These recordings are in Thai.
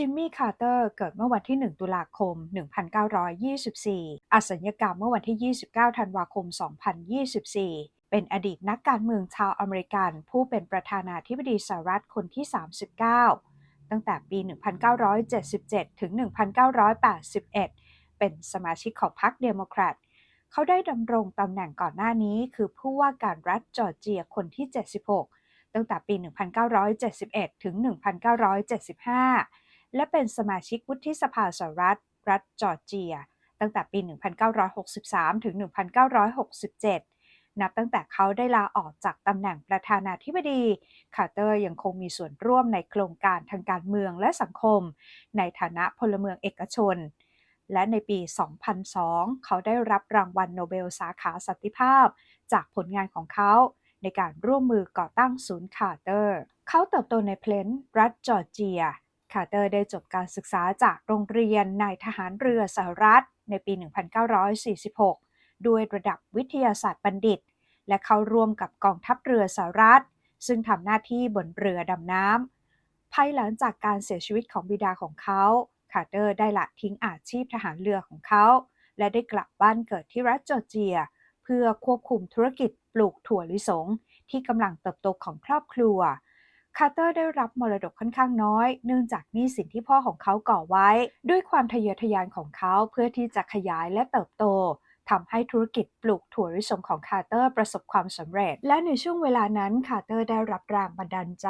จิมมี่คาร์เตอร์เกิดเมื่อวันที่ 1 ตุลาคม 1924อัสัญญกรรมเมื่อวันที่ 29 ธันวาคม 2024เป็นอดีตนักการเมืองชาวอเมริกัน ผู้เป็นประธานาธิบดีสหรัฐคนที่ 39 ตั้งแต่ปี 1977 ถึง 1981 เป็นสมาชิกของพรรคเดโมแครต เขาได้ดำรงตำแหน่งก่อนหน้านี้ คือผู้ว่าการรัฐจอร์เจียคนที่ 76 ตั้งแต่ปี 1971 ถึง 1975 และเป็นสมาชิกวุฒิสภาสหรัฐ รัฐจอร์เจีย ตั้งแต่ปี 1963 ถึง 1967 นับตั้งแต่เขาได้ลาออกจากตำแหน่งประธานาธิบดี คาร์เตอร์ยังคงมีส่วนร่วมในโครงการทางการเมืองและสังคม ในฐานะพลเมืองเอกชน และในปี 2002 เขาได้รับรางวัลโนเบลสาขาสันติภาพ จากผลงานของเขาในการร่วมมือก่อตั้งศูนย์คาร์เตอร์ เขาเติบโตในเพลนรัฐจอร์เจีย คาร์เตอร์ได้จบการศึกษาจากโรงเรียนนายทหารเรือสหรัฐ ในปี 1946 ด้วยระดับวิทยาศาสตร์บัณฑิต และเข้าร่วมกับกองทัพเรือสหรัฐ ซึ่งทำหน้าที่บนเรือดำน้ำภายหลังจากการเสียชีวิตของบิดาของเขาคาร์เตอร์ได้ละทิ้งอาชีพทหารเรือของเขา และได้กลับบ้านเกิดที่รัฐจอร์เจีย เพื่อควบคุมธุรกิจปลูกถั่วลิสงที่กำลังเติบโตของครอบครัว คาร์เตอร์ได้รับมรดกค่อนข้างน้อย เนื่องจากหนี้สินที่พ่อของเขาก่อไว้ ด้วยความทะเยอทะยานของเขาเพื่อที่จะขยายและเติบโตทำให้ธุรกิจปลูกถั่วลิสงของคาร์เตอร์ประสบความสำเร็จ และในช่วงเวลานั้นคาร์เตอร์ได้รับแรงบันดาลใจ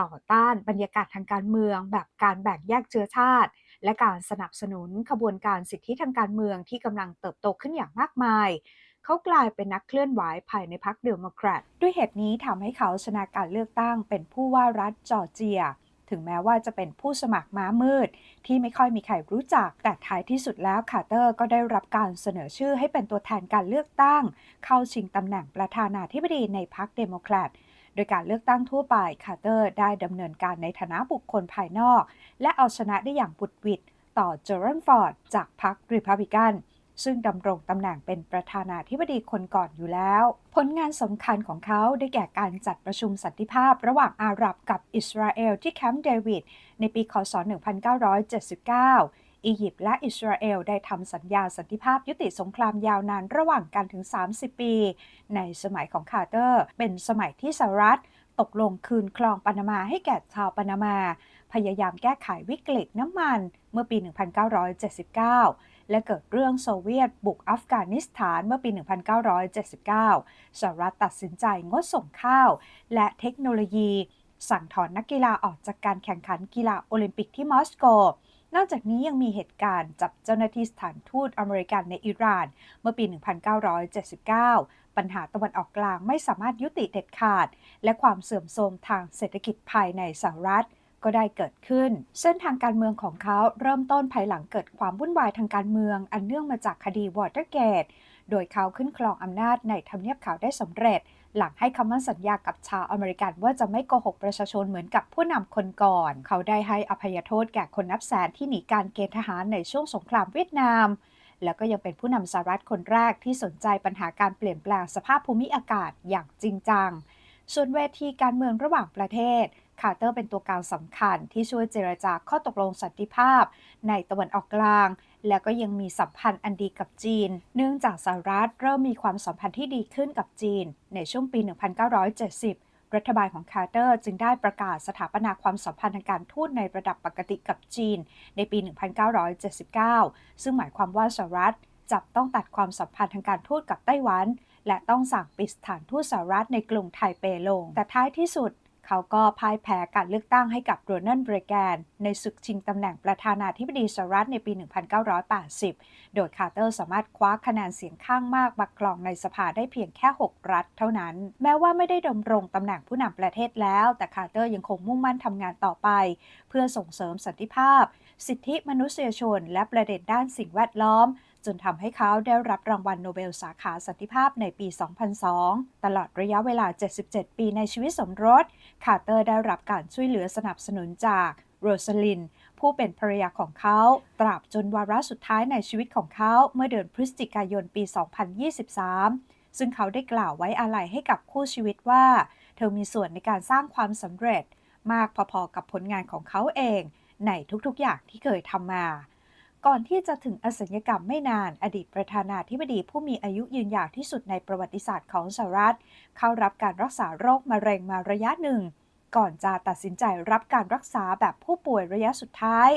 ต่อต้านบรรยากาศทางการเมือง แบบการแบ่งแยกเชื้อชาติ และการสนับสนุนขบวนการสิทธิทางการเมืองที่กำลังเติบโตขึ้นอย่างมากมาย เขากลายเป็นนักเคลื่อนไหวภายในพรรคเดโมแครตด้วยเหตุนี้ทำให้เขาชนะการเลือกตั้งเป็นผู้ว่ารัฐจอร์เจีย ถึงแม้ว่าจะเป็นผู้สมัครม้ามืด ที่ไม่ค่อยมีใครรู้จัก แต่ท้ายที่สุดแล้วคาร์เตอร์ก็ได้รับการเสนอชื่อให้เป็นตัวแทนการเลือกตั้ง เข้าชิงตำแหน่งประธานาธิบดีในพรรคเดโมแครตโดยการเลือกตั้งทั่วไป คาร์เตอร์ได้ดำเนินการในฐานะบุคคลภายนอก และเอาชนะได้อย่างบุดหวิดต่อเจอรันฟอร์ดจากพรรคริพับลิกัน ซึ่งดำรงตำแหน่งเป็นประธานาธิบดีคนก่อนอยู่แล้ว ผลงานสำคัญของเขาได้แก่การจัดประชุมสันติภาพระหว่างอาหรับกับอิสราเอลที่แคมป์เดวิดในปีคศ 1979 อียิปต์และอิสราเอลได้ทำสัญญาสันติภาพยุติสงครามยาวนานระหว่างกันถึง 30 ปี ในสมัยของคาร์เตอร์ เป็นสมัยที่สหรัฐตกลงคืนคลองปานามาให้แก่ชาวปานามา พยายามแก้ไขวิกฤตน้ำมันเมื่อปี 1979 และเกิดเรื่องโซเวียตบุกอัฟกานิสถานเมื่อปี 1979 สหรัฐตัดสินใจงดส่งข้าว และเทคโนโลยี สั่งถอนนักกีฬาออกจากการแข่งขันกีฬาโอลิมปิกที่มอสโก นอกจากนี้ยังมีเหตุการณ์จับเจ้าหน้าที่สถานทูตอเมริกันในอิหร่าน เมื่อปี 1979 ปัญหาตะวันออกกลางไม่สามารถยุติเด็ดขาด และความเสื่อมโทรมทางเศรษฐกิจภายในสหรัฐ ก็ได้เกิดขึ้น เส้นทางการเมืองของเขาเริ่มต้นภายหลังเกิดความวุ่นวายทางการเมือง อันเนื่องมาจากคดีวอเตอร์เกตโดยเขาขึ้นครองอำนาจในทำเนียบขาวได้สำเร็จ หลังให้คำมั่นสัญญากับชาวอเมริกันว่าจะไม่โกหกประชาชนเหมือนกับผู้นำคนก่อน เขาได้ให้อภัยโทษแก่คนนับแสนที่หนีการเกณฑ์ทหารในช่วงสงครามเวียดนาม แล้วก็ยังเป็นผู้นำสหรัฐคนแรกที่สนใจปัญหาการเปลี่ยนแปลงสภาพภูมิอากาศอย่างจริงจัง ส่วนเวทีการเมืองระหว่างประเทศ คาร์เตอร์เป็นตัวกลางสำคัญที่ช่วยเจรจาข้อตกลงสันติภาพ ในตะวันออกกลาง และก็ยังมีสัมพันธ์อันดีกับจีน เนื่องจากสหรัฐเริ่มมีความสัมพันธ์ที่ดีขึ้นกับจีน ในช่วงปี 1970รัฐบาลของคาร์เตอร์จึงได้ประกาศสถาปนาความสัมพันธ์ทางการทูตในระดับปกติกับจีน ในปี 1979 ซึ่งหมายความว่าสหรัฐจับต้องตัดความสัมพันธ์ทางการทูตกับไต้หวัน และต้องสั่งปิดสถานทูตสหรัฐในกรุงไทเปลง แต่ท้ายที่สุด เขาก็พ่ายแพ้การเลือกตั้งให้กับโรนัลด์เบรแกน ในศึกชิงตำแหน่งประธานาธิบดีสหรัฐในปี 1980 โดยคาร์เตอร์สามารถคว้าคะแนนเสียงข้างมากบักกลองในสภาได้เพียงแค่ 6 รัฐเท่านั้น แม้ว่าไม่ได้ดำรงตำแหน่งผู้นำประเทศแล้ว แต่คาร์เตอร์ยังคงมุ่งมั่นทำงานต่อไป เพื่อส่งเสริมสันติภาพ สิทธิมนุษยชน และประเด็นด้านสิ่งแวดล้อม นทำให้เขาได้รับรางวัลโนเบลสาขาสันติภาพในปี 2002 ตลอดระยะเวลา 77 ปีในชีวิตสมรส คาร์เตอร์ได้รับการช่วยเหลือสนับสนุนจากโรสลิน ผู้เป็นภรรยาของเขา ตราบจนวาระสุดท้ายในชีวิตของเขาเมื่อเดือนพฤศจิกายนปี 2023 ซึ่งเขาได้กล่าวไว้อาลัยให้กับคู่ชีวิตว่า เธอมีส่วนในการสร้างความสำเร็จ มากพอๆกับผลงานของเขาเอง ในทุกๆอย่างที่เคยทำมา ก่อนที่จะถึงอสัญญกรรมไม่นาน อดีตประธานาธิบดีผู้มีอายุยืนยาวที่สุดในประวัติศาสตร์ของสหรัฐ เข้ารับการรักษาโรคมะเร็งมาระยะหนึ่ง ก่อนจะตัดสินใจรับการรักษาแบบผู้ป่วยระยะสุดท้าย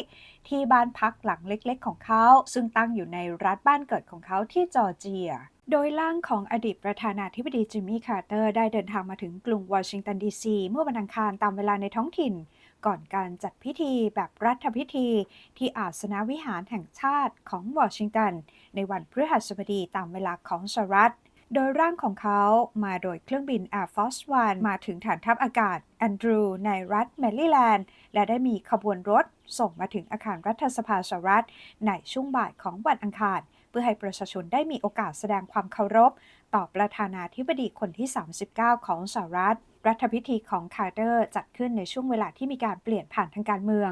ที่บ้านพักหลังเล็กๆ ของเขา ซึ่งตั้งอยู่ในรัฐบ้านเกิดของเขาที่จอร์เจียโดยร่างของอดีตประธานาธิบดีจิมมี่คาร์เตอร์ได้เดินทางมาถึงกรุงวอชิงตันดีซีเมื่อวันอังคารตามเวลาในท้องถิ่น ก่อนการจัดพิธีแบบรัฐพิธีที่อาสนวิหารแห่งชาติของวอชิงตัน ในวันพฤหัสบดีตามเวลาของสหรัฐ โดยร่างของเขามาโดยเครื่องบิน Air Force One มาถึงฐานทัพอากาศแอนดรูในรัฐแมริแลนด์ และได้มีขบวนรถส่งมาถึงอาคารรัฐสภาสหรัฐ ในช่วงบ่ายของวันอังคาร เพื่อให้ประชาชนได้มีโอกาสแสดงความเคารพ ต่อประธานาธิบดีคนที่ 39 ของสหรัฐ รัฐพิธีของคาร์เตอร์จัดขึ้นในช่วงเวลาที่มีการเปลี่ยนผ่านทางการเมือง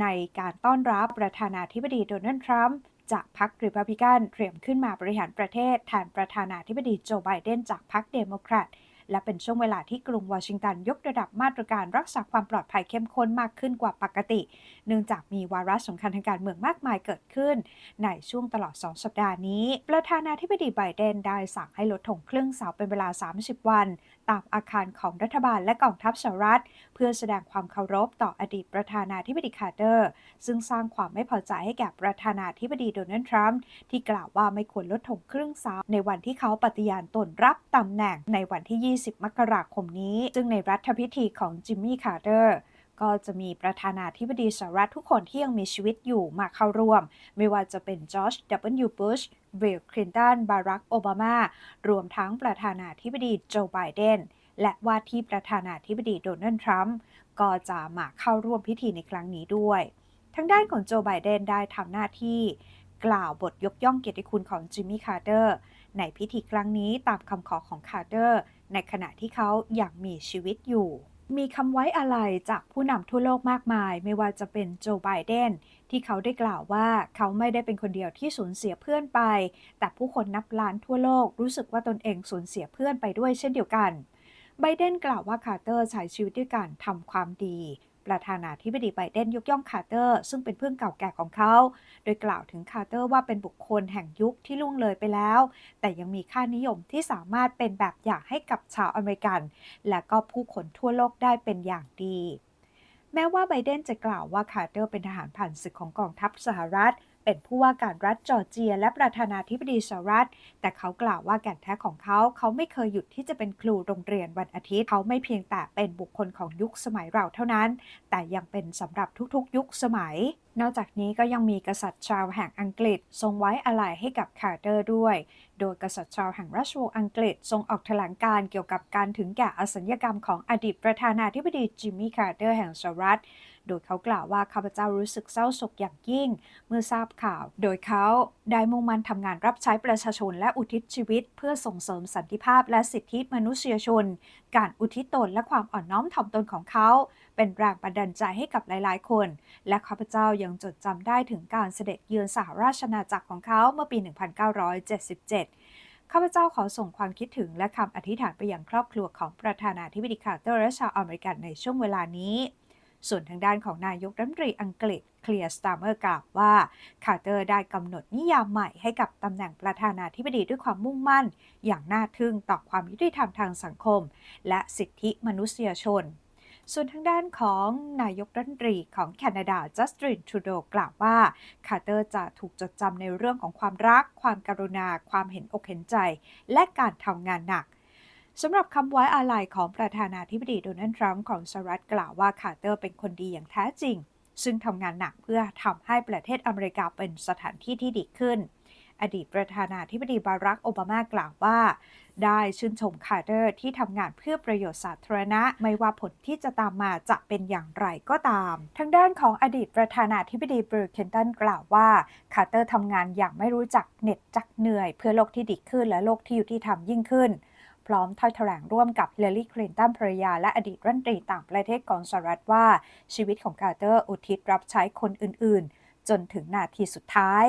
ในการต้อนรับประธานาธิบดีโดนัลด์ทรัมป์จากพรรคริพับลิกันเตรียมขึ้นมาบริหารประเทศแทนประธานาธิบดีโจไบเดนจากพรรคเดโมแครต และเป็นช่วงเวลาที่กรุงวอชิงตันยกระดับมาตรการรักษาความปลอดภัยเข้มข้นมากขึ้นกว่าปกติ เนื่องจากมีวาระสำคัญทางการเมืองมากมายเกิดขึ้น ในช่วงตลอด 2 สัปดาห์นี้ ประธานาธิบดีไบเดนได้สั่งให้ลดถงครึ่งเสาเป็นเวลา 30 วันตามอาคารของรัฐบาลและกองทัพสหรัฐ เพื่อแสดงความเคารพต่ออดีตประธานาธิบดีคาร์เตอร์ ซึ่งสร้างความไม่พอใจให้แก่ประธานาธิบดีโดนัลด์ทรัมป์ที่กล่าวว่าไม่ควรลดถงครึ่งสาในวันที่เขาปฏิญาณตนรับตำแหน่งในวันที่ 20 มกราคมนี้ ซึ่งในรัฐพิธีของจิมมี่คาร์เตอร์ ก็จะมีประธานาธิบดีสหรัฐทุกคนที่ยังมีชีวิตอยู่มาเข้าร่วม ไม่ว่าจะเป็นจอร์จ W. บุชบิลคลินตันบารักโอบามารวมทั้งประธานาธิบดีโจไบเดนและว่าที่ประธานาธิบดีโดนัลด์ทรัมป์ก็จะมาเข้าร่วมพิธีในครั้งนี้ด้วย ทางด้านของโจไบเดนได้ทำหน้าที่ กล่าวบทยกย่องเกียรติคุณของจิมมี่คาร์เตอร์ในพิธีครั้งนี้ตามคำขอของคาร์เตอร์ในขณะที่เขายังมีชีวิตอยู่ มีคำไว้อะไรจากผู้นำทั่วโลกมากมาย ไม่ว่าจะเป็นโจไบเดนที่เขาได้กล่าวว่าเขาไม่ได้เป็นคนเดียวที่สูญเสียเพื่อนไป แต่ผู้คนนับล้านทั่วโลกรู้สึกว่าตนเองสูญเสียเพื่อนไปด้วยเช่นเดียวกันไบเดนกล่าวว่าคาร์เตอร์ใช้ชีวิตด้วยการทำความดี ประธานาธิบดีไบเดนยกย่องคาร์เตอร์ ซึ่งเป็นเพื่อนเก่าแก่ของเขา โดยกล่าวถึงคาร์เตอร์ว่าเป็นบุคคลแห่งยุคที่ล่วงเลยไปแล้ว แต่ยังมีค่านิยมที่สามารถเป็นแบบอย่างให้กับชาวอเมริกัน และก็ผู้คนทั่วโลกได้เป็นอย่างดี แม้ว่าไบเดนจะกล่าวว่าคาร์เตอร์เป็นทหารผ่านศึกของกองทัพสหรัฐ เป็นผู้ว่าการรัฐจอร์เจีย และประธานาธิบดีสหรัฐ แต่เขากล่าวว่าแก่นแท้ของเขา เขาไม่เคยหยุดที่จะเป็นครูโรงเรียนวันอาทิตย์ เขาไม่เพียงแต่เป็นบุคคลของยุคสมัยเราเท่านั้น แต่ยังเป็นสำหรับทุกๆ ยุคสมัย นอกจากนี้ก็ยังมีกษัตริย์ชาวแห่งอังกฤษ ทรงไว้อาลัยให้กับคาร์เตอร์ด้วย โดยกษัตริย์ชาวแห่งราชวงศ์อังกฤษทรงออกแถลงการเกี่ยวกับการถึงแก่อสัญญกรรมของอดีตประธานาธิบดีจิมมี่คาร์เตอร์แห่งสหรัฐ โดยเขากล่าวว่าข้าพเจ้ารู้สึกเศร้าโศกอย่างยิ่ง เมื่อทราบข่าว โดยเขาได้มุ่งมั่นทำงานรับใช้ประชาชนและอุทิศชีวิต เพื่อส่งเสริมสันติภาพและสิทธิมนุษยชน การอุทิศตนและความอ่อนน้อมถ่อมตนของเขา เป็นแรงบันดาลใจให้กับหลาย ๆ คน และข้าพเจ้ายังจดจำได้ถึงการเสด็จเยือนสหราชอาณาจักรของเขาเมื่อปี 1977 ข้าพเจ้าขอส่งความคิดถึงและคำอธิษฐานไปยังครอบครัวของประธานาธิบดีคาร์เตอร์และชาวอเมริกันในช่วงเวลานี้ส่วนทางด้านของนายกรัฐมนตรีอังกฤษเคลียร์สตาร์เมอร์กล่าวว่าคาร์เตอร์ได้กำหนดนิยามใหม่ให้กับตำแหน่งประธานาธิบดีด้วยความมุ่งมั่น อย่างน่าทึ่งต่อความยุติธรรมทางสังคม และสิทธิมนุษยชน ส่วนทางด้านของนายกรัฐมนตรีของแคนาดาจัสตินทรูโดกล่าวว่าคาร์เตอร์จะถูกจดจำในเรื่องของความรัก ความการุณา ความเห็นอกเห็นใจ และการทำงานหนักสำหรับคำไว้อาลัยของประธานาธิบดีโดนัลด์ทรัมป์ของสหรัฐกล่าวว่าคาร์เตอร์เป็นคนดีอย่างแท้จริง ซึ่งทำงานหนักเพื่อทำให้ประเทศอเมริกาเป็นสถานที่ที่ดีขึ้น อดีตประธานาธิบดีบารักโอบามากล่าวว่า ได้ชื่นชมคาร์เตอร์ที่ทำงานเพื่อประโยชน์สาธารณะ ไม่ว่าผลที่จะตามมาจะเป็นอย่างไรก็ตาม ทางด้านของอดีตประธานาธิบดีบิลคลินตันกล่าวว่าคาร์เตอร์ทำงานอย่างไม่รู้จักเหน็ดจักเหนื่อย เพื่อโลกที่ดีขึ้นและโลกที่ยุติธรรมยิ่งขึ้นพร้อมถ้อยแถลงร่วมกับเฮเลรี่คลินตันภรรยา และอดีตรัฐมนตรีต่างประเทศของสหรัฐว่าชีวิตของคาร์เตอร์อุทิศรับใช้คนอื่นๆ จนถึงนาทีสุดท้าย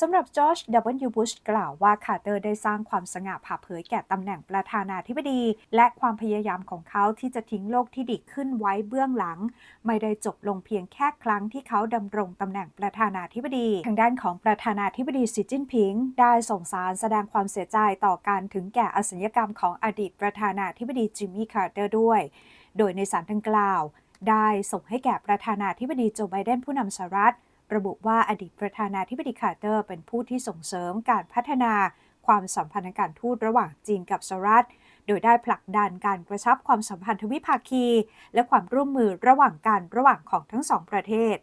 สำหรับจอร์จ W. บุชกล่าวว่าคาร์เตอร์ได้สร้างความสง่าผ่าเผยแก่ตำแหน่งประธานาธิบดี และความพยายามของเขาที่จะทิ้งโลกที่ดีขึ้นไว้เบื้องหลัง ไม่ได้จบลงเพียงแค่ครั้งที่เขาดำรงตำแหน่งประธานาธิบดี ทางด้านของประธานาธิบดีสีจิ้นผิง ได้ส่งสารแสดงความเสียใจต่อการถึงแก่อสัญญกรรมของอดีตประธานาธิบดีจิมมี่คาร์เตอร์ด้วย โดยในสารดังกล่าว ได้ส่งให้แก่ประธานาธิบดีโจไบเดนผู้นำสหรัฐ ระบุว่าอดีตประธานาธิบดีคาร์เตอร์เป็นผู้ที่ส่งเสริมการพัฒนาความสัมพันธ์ทางการทูตระหว่างจีนกับสหรัฐ โดยได้ผลักดันการกระชับความสัมพันธ์ทวิภาคี และความร่วมมือระหว่างกันระหว่างของทั้งสองประเทศ